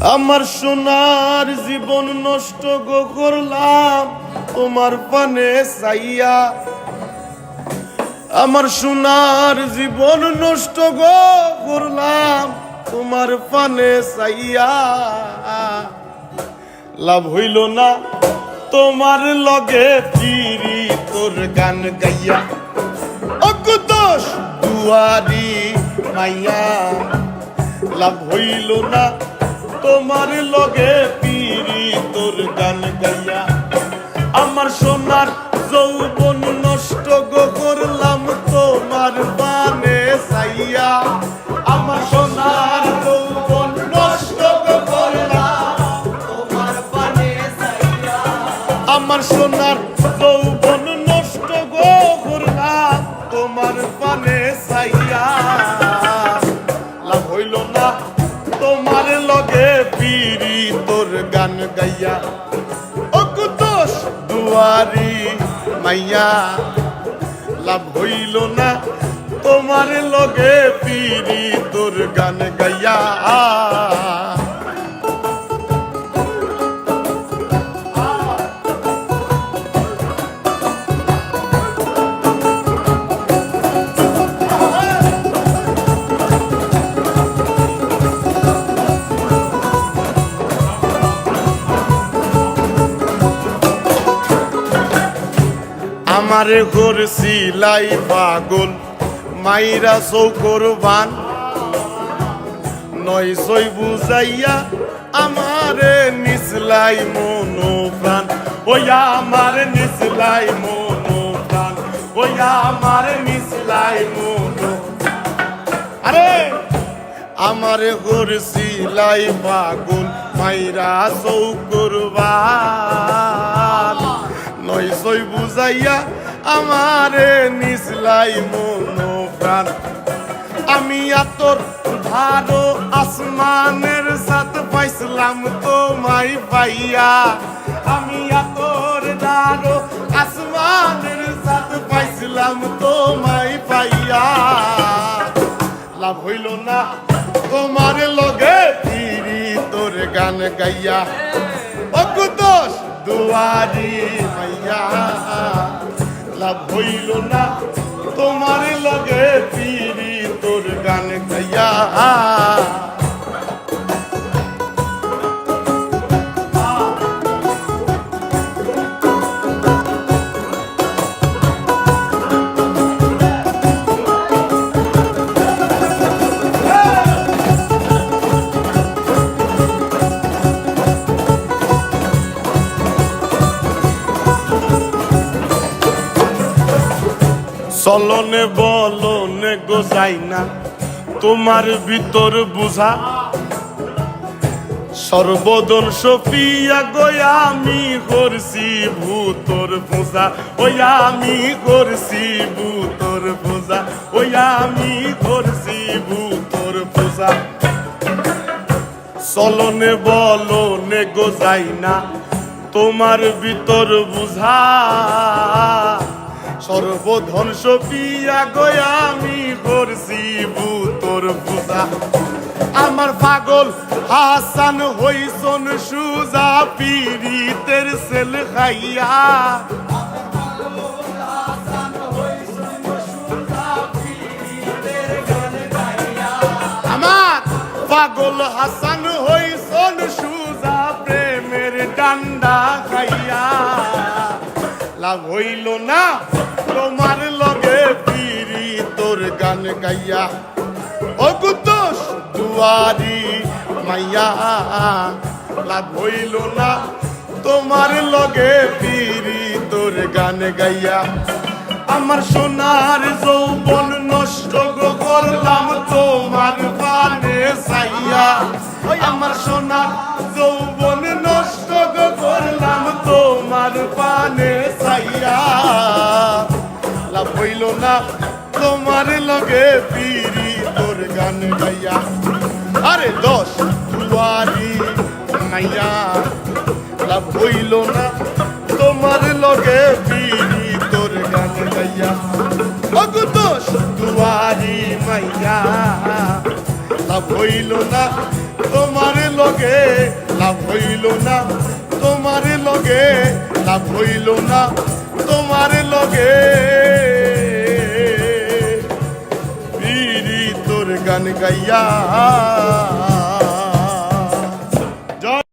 আমার সোনার জীবন নষ্ট গো করলাম, তোমার পানে চাইয়া। আমার সোনার জীবন নষ্ট গো করলাম, তোমার পানে চাইয়া। লাভ হইল না, তোমার লগে ফিরি তোর গান গাইয়া। অকুতোষ দুয়ারি মাইয়া। লাভ হইল না তোমার লগে পিরি তোর গান গাইয়া। আমার সোনার যৌবন নষ্ট গো করলাম তোমার বানে চাইয়া। আমার সোনার যৌবন নষ্ট করলাম তোমার আমার সোনার তোমার লগে পিরি তোর গান গাইয়া। অকুতোষ দুয়ারি মাইয়া, লাভ হইল না। তোমার লগে পিড়ি তোর গান গাইয়া। আমারে ঘর সিলাই পাগল, মাইরা চৌকর বান। নয় সই বুঝাইয়া আমারে নিসলাই মনো প্রাণ ওয়া আমার নিসলাই মনো প্রাণ ওয়া আমার নিসলাই মনো আরে! আমারে ঘর সিলাই পাগল, মাইরা চৌকর বান। নয় সই বুঝাইয়া আমারে নিসলাই মনো প্রাণ। আমি আতর ভারো আসমানের সাথ পাইছিলাম তোমায় পাইয়া। আমি আতর ধারো আসমানের সাথ পাইছিলাম তোমায় পাইয়া। লাভ হইল না তোমার লগে তিরি তোর গান গাইয়া। অকুতোষ দুয়ারি মাইয়া লাভ হইল না। চলনে বলনে গোজাই না, তোমার ভিতর বুঝা। সর্বদন সফিয়া গয়া আমি করছি ভূতর পূজা, ওই আমি করছি ভূতর পূজা, ওই আমি করছি ভূতর পূজা। চলনে বলনে গোজাই না, তোমার ভিতর বুঝা। সর্বধন সপিয়া গয়া আমি করছি ভূতর পূজা আমার পাগল হাসান হইসন সুজা পিরিতের সেল খাইয়া। আমার পাগল হাসান হইসন সুজা প্রেমের ডান্ডা খাইয়া। লাভ হইল না। তোমার লগে পিরি তোর গান গাইয়া। অকুতোষ দুয়ারি মাইয়া। লাভ হইল না। তোমার লগে পিরি তোর গান গাইয়া। আমার সোনার যৌবন নষ্ট করলাম তোমার পানে চাইয়া আমার সোনার না, তোমার লগে পিরি তোর গান গাইয়া। আরে দশ দুয়ারি মাইয়া, লাভ হইল না, তোমার লগে পিরি তোর গান গাইয়া। অগু দোষ দুয়ারি মাইয়া, লাভ হইল না, তোমার লগে লাভ হইল না, তোমার লগে লাভ হইল না, তোমার লগে গাইয়া